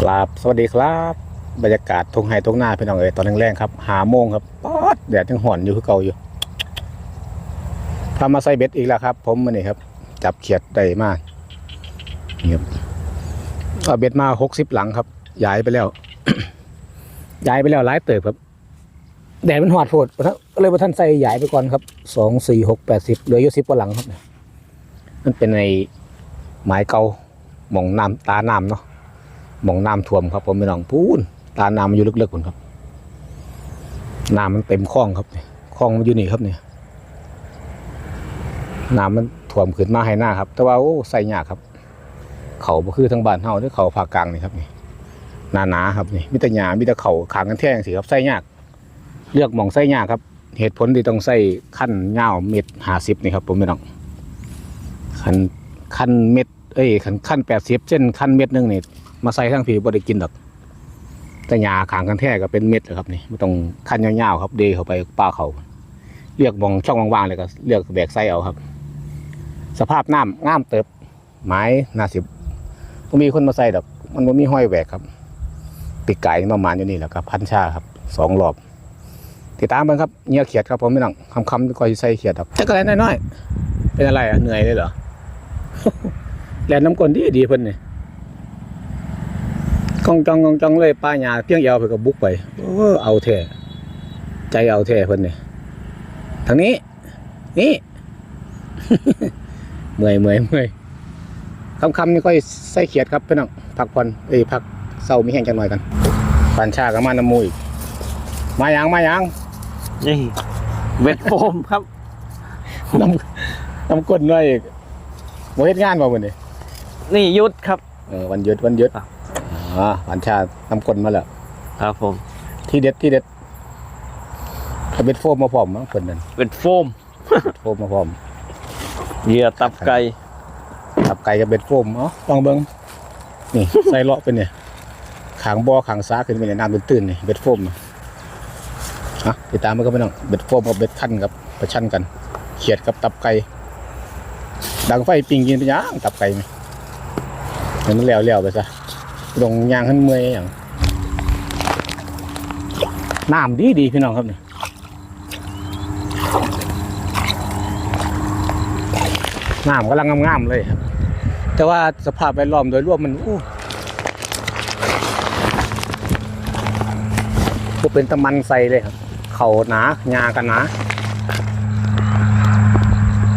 ครับสวัสดีครับ บรรยากาศทงไห้ทงหน้าพี่น้องเอ๋ยตอนแรงๆครับหาโมงครับป๊อดแดดยังห่อนอยู่คือเก่าอยู่พามาใส่เบ็ดอีกแล้วครับ ผมมันนี่ครับ จับเขียดได้มากนี่ครับเอาเบ็ดมาหกสิบหลังครับย้ายไปแล้วย้ายไปแล้วหลายเติบครับแดดมันหอดโพดเลยว่าท่านใส่ย้ายไปก่อนครับสองสี่หกแปดสิบเหลืออยู่สิบกว่าหลังครับมันเป็นในไม้เก่าหมองน้ำตาน้ำเนาะ มองน้ำท่วมครับ ผมไม่น้องพูนตาน้ำมันอยู่ลึกๆผมครับน้ำมันเต็มคลองครับคลองมันอยู่นี่ครับเนี่ยน้ำมันท่วมขึ้นมาให้หน้าครับ แต่ว่าโอ้ใส่ยากครับ เขาบ่คือทางบ้านเฮาหรือเขาภาคกลางนี่ครับนี่หนาหนาๆครับนี่มีแต่หญ้ามีแต่เขาขางกันแท่งสิครับใส่ยาก เลือกมองใส่ยากครับ เหตุผลที่ต้องใส่ขั้นยาเม็ดห้าสิบนี่ครับ ผมไม่น้องขั้นขั้นเม็ดเอ้ยขั้นขั้นแปดสิบเช่นขั้นเม็ดนึงนี่ มาใส่ทั้งผีบ่ได้กินดอกแต่หญ้าขางกันแท้ก็เป็นเม็ดเลยครับนี่ไม่ต้องคันยาวๆครับ เดเข้าไปป้าเขาเลือกมองช่องว่างๆเลยก็เลือกแบกไส้เอาครับ สภาพน้ำงามเติบไม้น่าสิบบ่มีคนมาใส่ดอก มันบ่มีห้อยแหวกครับปีกไก่ประมาณอยู่นี่แหละครับ พันชาครับสองรอบติดตามกันครับเงียเขียดครับผมไม่ต้องคำๆก็ใส่เขียดครับแต่ก็อะไรน้อยๆเป็นอะไรอะเหนื่อยเลยเหรอแลนน้ำกลนดีดีเพิ่นนี่ กองจองกองจองเลยป้าหยาเพียงเอวเพิ่นก็บุกไปเออเอาแท้ใจเอาแท้เพิ่นนี่ทางนี้ นี่ เมื่อยเมื่อยเมื่อยคำคำๆนี่ค่อยใส่เขียดครับพี่น้องพักผ่อนเอ้ยพักเศร้ามีแห้งจังหน่อยกันปันชากับมาน้ำมูอีกมายังมายังนี่เบ็ดโฟมครับน้ำน้ำก้นหน่อยอีกบ่เฮ็ดงานบ่มื้อนี้นี่ยุดครับเออวันหยุดวันหยุด ครับอ๋อปันชาน้ำก้นมาแล้วครับผม ที่เด็ดที่เด็ดเอาเบ็ดโฟมมาพร้อมมั้งเพิ่นนั่นเบ็ดโฟมโฟมมาพร้อมเหยื่อตับไก่ตับไก่กับเบ็ดโฟมเอ้าลองเบิ้งนี่ใส่เลาะเป็นเนี่ยขางบ่อขางซ้าขึ้นไปในน้ำตื้นๆนี่เบ็ดโฟมน่ะฮะติดตามมันก็ไม่ต้องเบ็ดโฟมกับเบ็ดขั้นกับประชันกันเขียดกับตับไก่ดังไฟปิงกินไปย่างตับไก่ไหมให้มันแล้วๆไปซะ ลงยางขึ้นเมื่อยอย่างน้ำดีดีพี่น้องครับเนี่ยน้ำกำลังงามๆเลยครับ แต่ว่าสภาพแวดล้อมโดยรวมมันโอ้ก็เป็นตะมันใสเลยครับ เขาหนาหญ้ากันหนา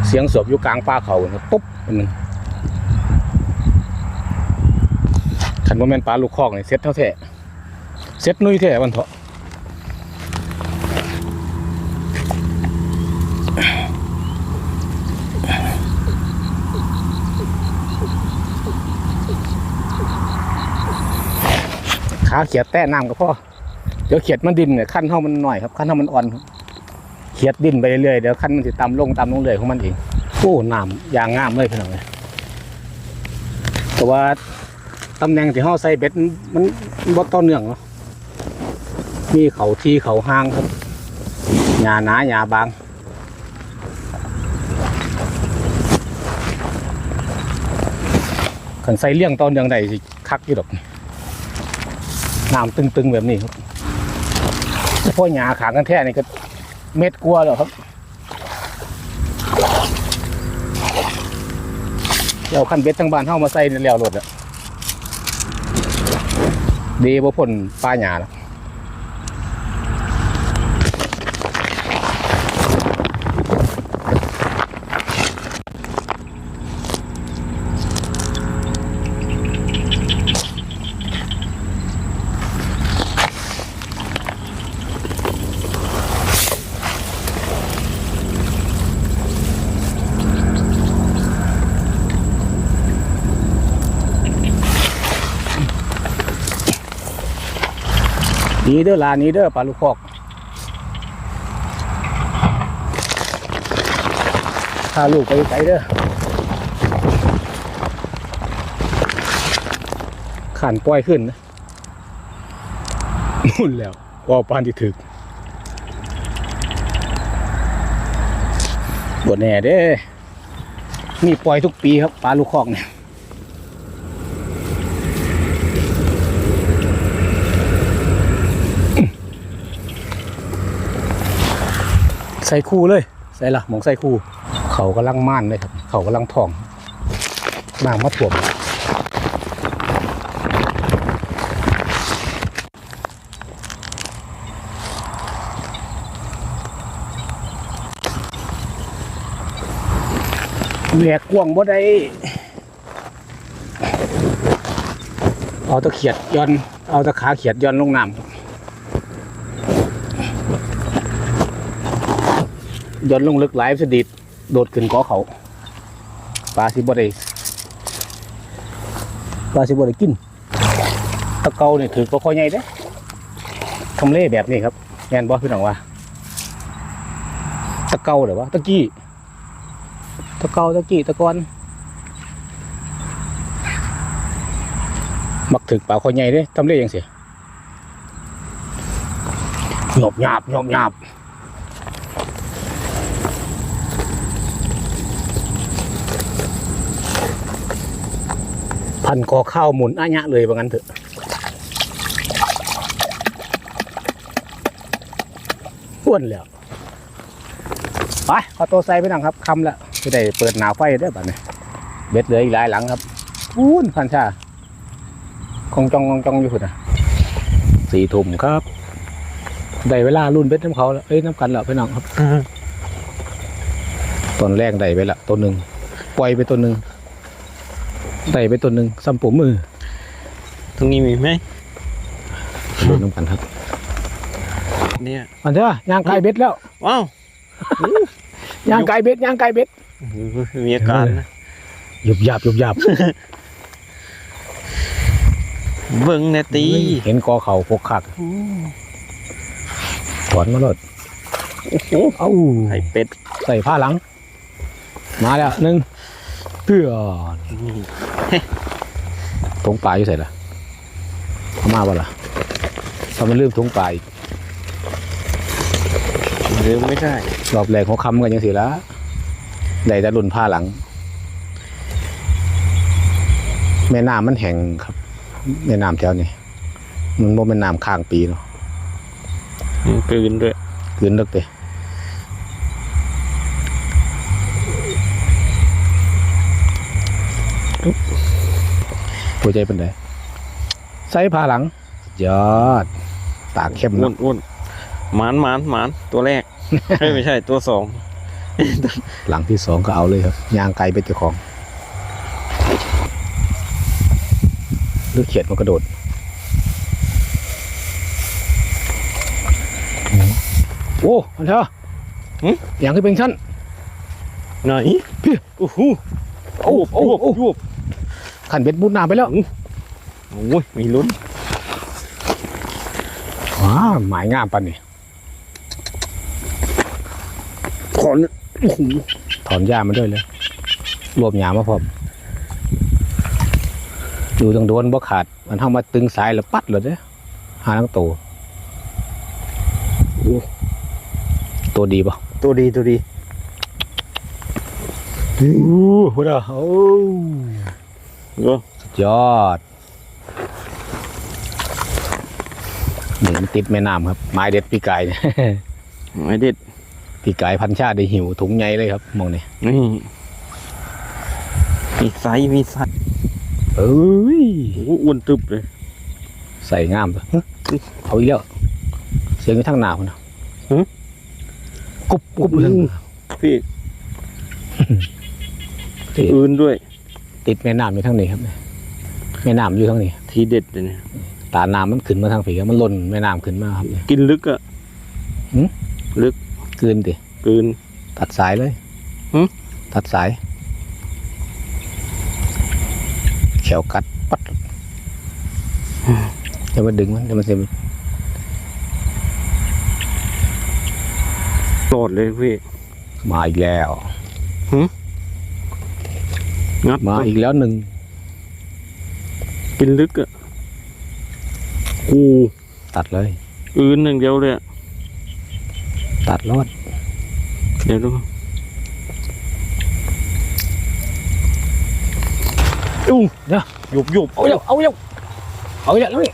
เสียงสวบอยู่กลางป่าเขาเนี่ยปุ๊บมัน ขันว่าแม่นปลาลูกคอกนี่เซ็ตเท่าแท้เซ็ตนุ้ยแท้วันเถาะขาเขียดแต้น้ำก็พอเดี๋ยวเขียดมันดินเนี่ยขั้นเท่ามันหน่อยครับขั้นเท่ามันอ่อนครับเขียดดินไปเรื่อยเดี๋ยวขั้นมันจะต่ำลงต่ำลงเรื่อยของมันเองโอ้น้ำยางงามเลยพี่น้องเลยแต่ว่า ตำแหน่งที่ห้อใส่เบ็ดมันมันมันบ่ต่อเนื่องเนาะมีเขาที่เขาห้างครับหญ้าหนาหญ้าบางขันใส่เลี้ยงตอนเดืองใดสิคักอยู่ดอกน้ำตึงๆแบบนี้ครับเฉพาะหญ้าขางกันแท้นี่ก็เม็ดกลัวแล้วครับเดี๋ยวขั้นเบ็ดทั้งบ้านเข้ามาใส่นี่แล้วรถอะ ดีบ่พ่นป้าหยาแล้ว นีเด้อลานี้เด้อปลาลูกคอกพาลูกไปไกลเด้อขันปล่อยขึ้นนะมุ่นแล้วว่าปานที่ถึกบนแน่เด้นี่ปล่อยทุกปีครับปลาลูกคอกเนี่ย ใส่คู่เลย ใส่ละหมองใส่คู่ เขากำลังม่านเลยครับ เขากำลังทองน้ำมาถ่วมแหวกกวงบ่ได้เอาตะเขียดย้อน เอาตะขาเขียดย้อนลงน้ำครับ ย้อนลงลึกหลายสดิดโดดขึ้นกอเขาปลาสิบได้ปลาสิบได้กิน ตะเกาเนี่ยถือปลาคอยใหญ่เด้ทำเล่แบบนี้ครับแมนบ่พี่น้องว่า ตะเกาหรือวะตะกี้ ตะเกาตะกี้ตะกอนมักถึกปลาคอยใหญ่เด้ทำเล่ยังเสียหยบหยาบหยบหยาบ พันกอข้าวหมุนอะยะเลยว่างั้นเถอะอ้วนแล้วไปขอตัวใส่ไปนั่งครับคำละจะได้เปิดหนาวไฟได้อบัดนี้เบ็ดเหลืออีกหลายหลังครับพูนพันชาคงจองคงจองอยู่พุ่นอะสี่ทุ่มครับ ได้เวลารุ่นเบ็ดน้ำเขาแล้วเอ้ยน้ำกันแล้วพี่น้องครับตอนแรกได้ไปละตัวหนึ่งปล่อยไปตัวหนึ่ง ได้ไปตัวหนึ่งซ้ำผมมือตรงนี้มีไหมรุ่นน้ำกันครับเนี่ยอันเถอะย่างไก่เบ็ดแล้วว้าวย่างไก่เบ็ดย่างไก่เบ็ดมีอาการนะหยุบหยาบหยุบหยาบเบิ่งแนตีเห็นกอเขาพกขักถอนมาเลยโอ้โหเอ้าไข่เป็ดใส่ผ้าหลัง มาแล้วหนึ่ง เพื่อนี่ถุงปลาอยู่ใส่ละเอามาบ่ล่ะถ้ามันลืมถุงปลาอีกลืมไม่ได้รอบแรกเขาคำกันยังสิละได้แต่รุ่นผ้าหลัง แม่น้ำมันแห้งครับ แม่น้ำแถวนี้มันบ่แม่น้ำข้างปีเนาะกลืนด้วยคืนเลิกเตะ หัวใจเป็นไงใส่ผ้าหลัง ยอด ตากเข้มอ้วนเนาะอ้วนหมานหมานหมานตัวแรกเฮ้ยไม่ใช่ตัวสอง หลังที่สองก็เอาเลยครับยางไกลเป็นเจ้าของหรือเขียดมันกระโดดโอ้อันเถอะอย่างที่เป็นชั้น ไหนพี่โอ้โหโอ้โอ้โอ้ ขันเบ็ดมุดน้ำไปแล้วโอ้ยมีลุ้นว้าหมายงามปันนี่ขอนโอ้โหถอนหญ้ามันด้วยเลยรวบหญ้ามาพร้อมอยู่ตรงโดนบ่ขาด มันเข้ามาตึงสายแล้วปัดเลยเด้อหาทั้งตัวตัวดีป่ะตัวดีตัวดีอู้หูดาโอ้ก็สุ ดยอดนี่มันติดแม่น้ำครับ ไม้เด็ดปีกายเนี่ยไม่เด็ดปีกายพันชาติได้หิวถุงใหญ่เลยครับมองนี่นี่มีไซส์มีไซส์เอ้ยโอ้โหอ้วนตึบเลย ใส่งามตัวเอาอีกแล้วเสียงอยู่ทางหนาวนะกุบกุบเลยพี่ติดอื่นด้วย ติดแม่น้ำอยู่ทางนี้ครับแม่น้ำอยู่ทางนี้ทีเด็ดเลยเนี่ยตาน้ำมันขึ้นมาทางผีครับมันล่นแม่น้ำขึ้นมาครับกินลึกอะหืมลึกกลืนดิกลืน ตัดสายเลยหึ ตัดสายแขวกัดปัดจะมาดึงมันจะมาเสียมันโดดเลยพี่มาอีกแล้ว งัดมาอีกแล้วหนึ่งกินลึกอะกูตัดเลย อื่นหนึ่างเดียวเลยอะตัดรอดเดี๋ยวดูอุ้งเนาะหยุบหยุบเอาเร็วเอาเร็วเอาเร็วนี่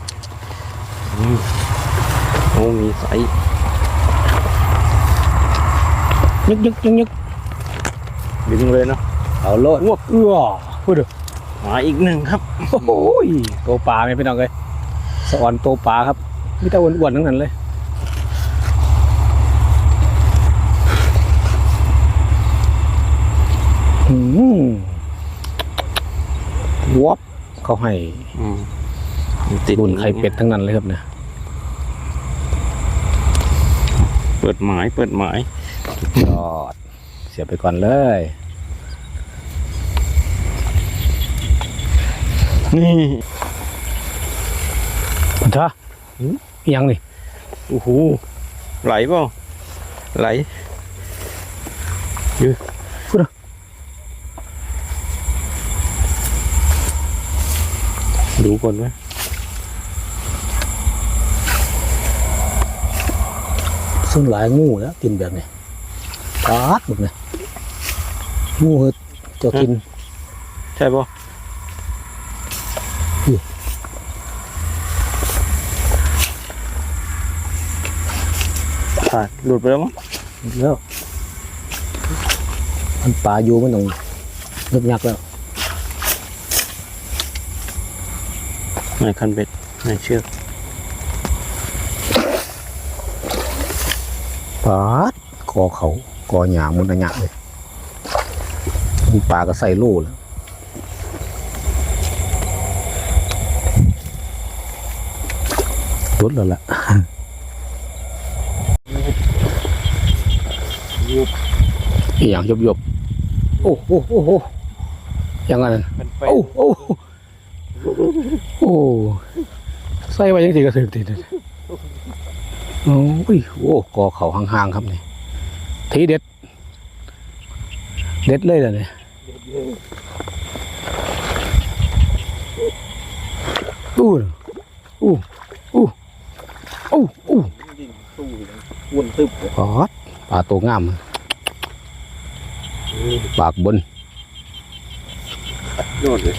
โอ้มีไซส์ยึกยึกยึกยึกดึงเลยเนาะ เอาโลดอ้วกเอื้อพูดเด้อมาอีกหนึ่งครับโอ้ยตัวปลาไงพี่น้องเลยสะออนตัวปลาครับมีแต่อ้วนๆทั้งนั้นเลยอืมวับเขาให้อืมติดรุ่นไข่เป็ดทั้งนั้นเลยครับเนี่ยเปิดหมายเปิดหมายยอด เสียบไปก่อนเลย นี่มันท่าอิหยังนี่โอ้โหไหลเปล่าไหลยืดูก่อนไหมส่วนหลายงูแล้วกินแบบนี้ปาดหมดเลยงูเห็ดเจะกิน ใช่ป่ะ ขาดหลุดไปแล้วมั้งแล้วมันปลาอยู่มันต้องนึกยักแล้วไหนคันเบ็ดไหนเชือกปาดคอเขากอหยางมันอันหยะเลยมันปลาก็ใส่โล่แล้วรุดแล้วล่ะ อีหยังยบยบๆโอ้โหโอ้โหยังไงนั่นเป็นไปโอ้โอ้โอ้ใส่ไว้ยังสิกระถึกติดเลยโอ้ยโอ้กอเขาห่างๆครับนี่ทีเด็ด เด็ดเลยล่ะเนี่ยอู้น่ะอู้อู้อู้อู้วนตึบปอด ปลาตัวงามปากบนยอดเลย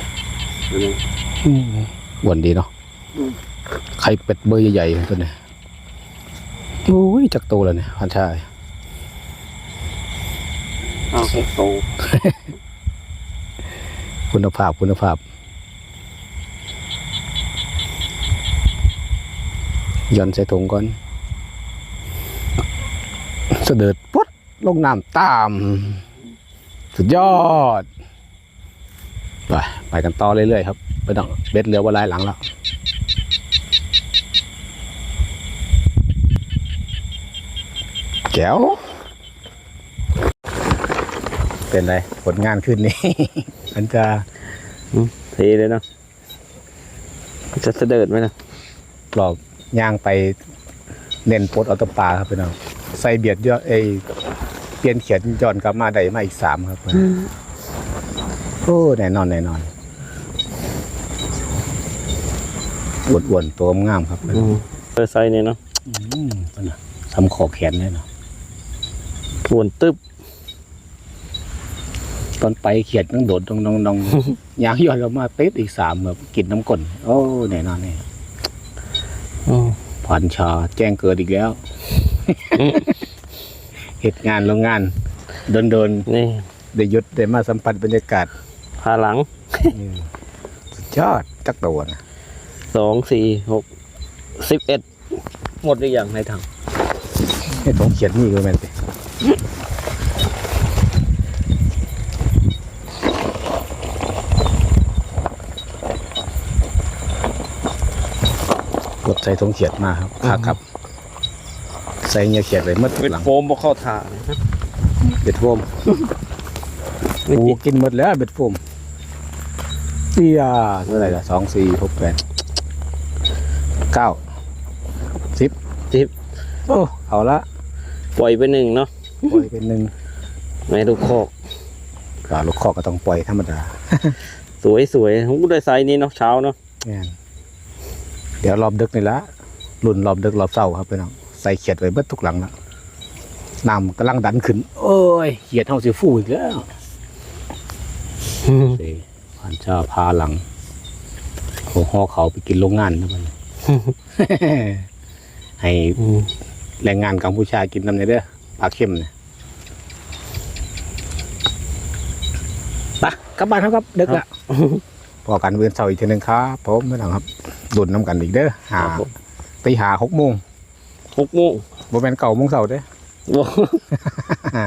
อืมอ้วนดีเนาะอืมไข่เป็ดเบอร์ใหญ่ๆตัวนี้โอ้ยจักโตแล้วเนี่ยพันชายอ้าวโตคุณภาพคุณภาพหย่อนใส่ถุงก่อน เสด็จปุ๊ดลงน้ำตาม สุดยอด ไปไปกันต่อเรื่อยๆครับไปต้องเบ็ดเรือว่าลายหลังแล้วแก้วเป็นไรผลงานขึ้นนี่ มันจะเทเลยเนาะจะเสด็จไหมนะปลอกย่างไปเน้นปลดเอาแตวปลาครับพี่น้อง ใส่เบียดยอดเอยเปลี่ยนเขียนย้อนกลับมาได้มาอีกสามครับโอ้แน่นอนแน่นอนอวดอ้วนๆตัวงามครับอืมเปอร์ไซน์เนี่ยเนาะอืมนั่นน่ะทำขอแขนเลยเนาะวนตึบตอนไปเขียดต้องโดดตรงตรงตรงยางย้อนกลับมาติดอีกสามแบบกินน้ำก้นโอ้แน่นอนเนี่ยอืมผ่านชาแจ้งเกิดอีกแล้ว เหตุงานโรงงาน โดนโดนนี่ๆได้หยุดได้มาสัมผัสบรรยากาศพาหลังอืมสุดยอดจักตัวนะสองสี่หกสิบเอ็ดหมดหรือยังในถังให้ผมเขียนนี่ก็แม่นสิกดใส่ทงเขียดมาครับขาครับใส่เงียเขียดไว้หมดเวทหลังโฟมบ่เข้าท่าเลยนะเบ็ดโฟมนี่ปูกินกินหมดแล้วเบ็ดโฟมเสียเท่าไหร่ละสองสี่หกแปดเก้าสิบสิบโอ้เอาละปล่อยไปหนึ่งเนาะปล่อยเป็นหนึ่งแม่ลูกคอกปลาลูกคอกก็ต้องปล่อยธรรมดา สวยสวยหูได้ไซส์นี้เนาะเช้าเนาะแม่นเดี๋ยวรอบดึกนี่ละรุ่นรอบดึกรอบเศร้าครับพี่น้อง ใส่เขียดไว้เบิดทุกหลังแล้วน้ำกำลังดันขึ้น โอ้ยเขียดเท่าสิฟูอีกแล้วสิพันเจ้าพาหลังหัวหอเขาไปกินโรงงานนะมันให้แรงงานกัมพูชากินน้ำในเด้อปลาเค็มเนี่ยปะกลับบ้านครับเด็กละพอกันเวียนเสาอีกทีนึงครับผมเมื่อหลังครับดุนน้ำกันอีกเด้อหาตีหาหกโมง หกโมงบ่แมนเก่าโมงเสาร์เด้ บ่ อ่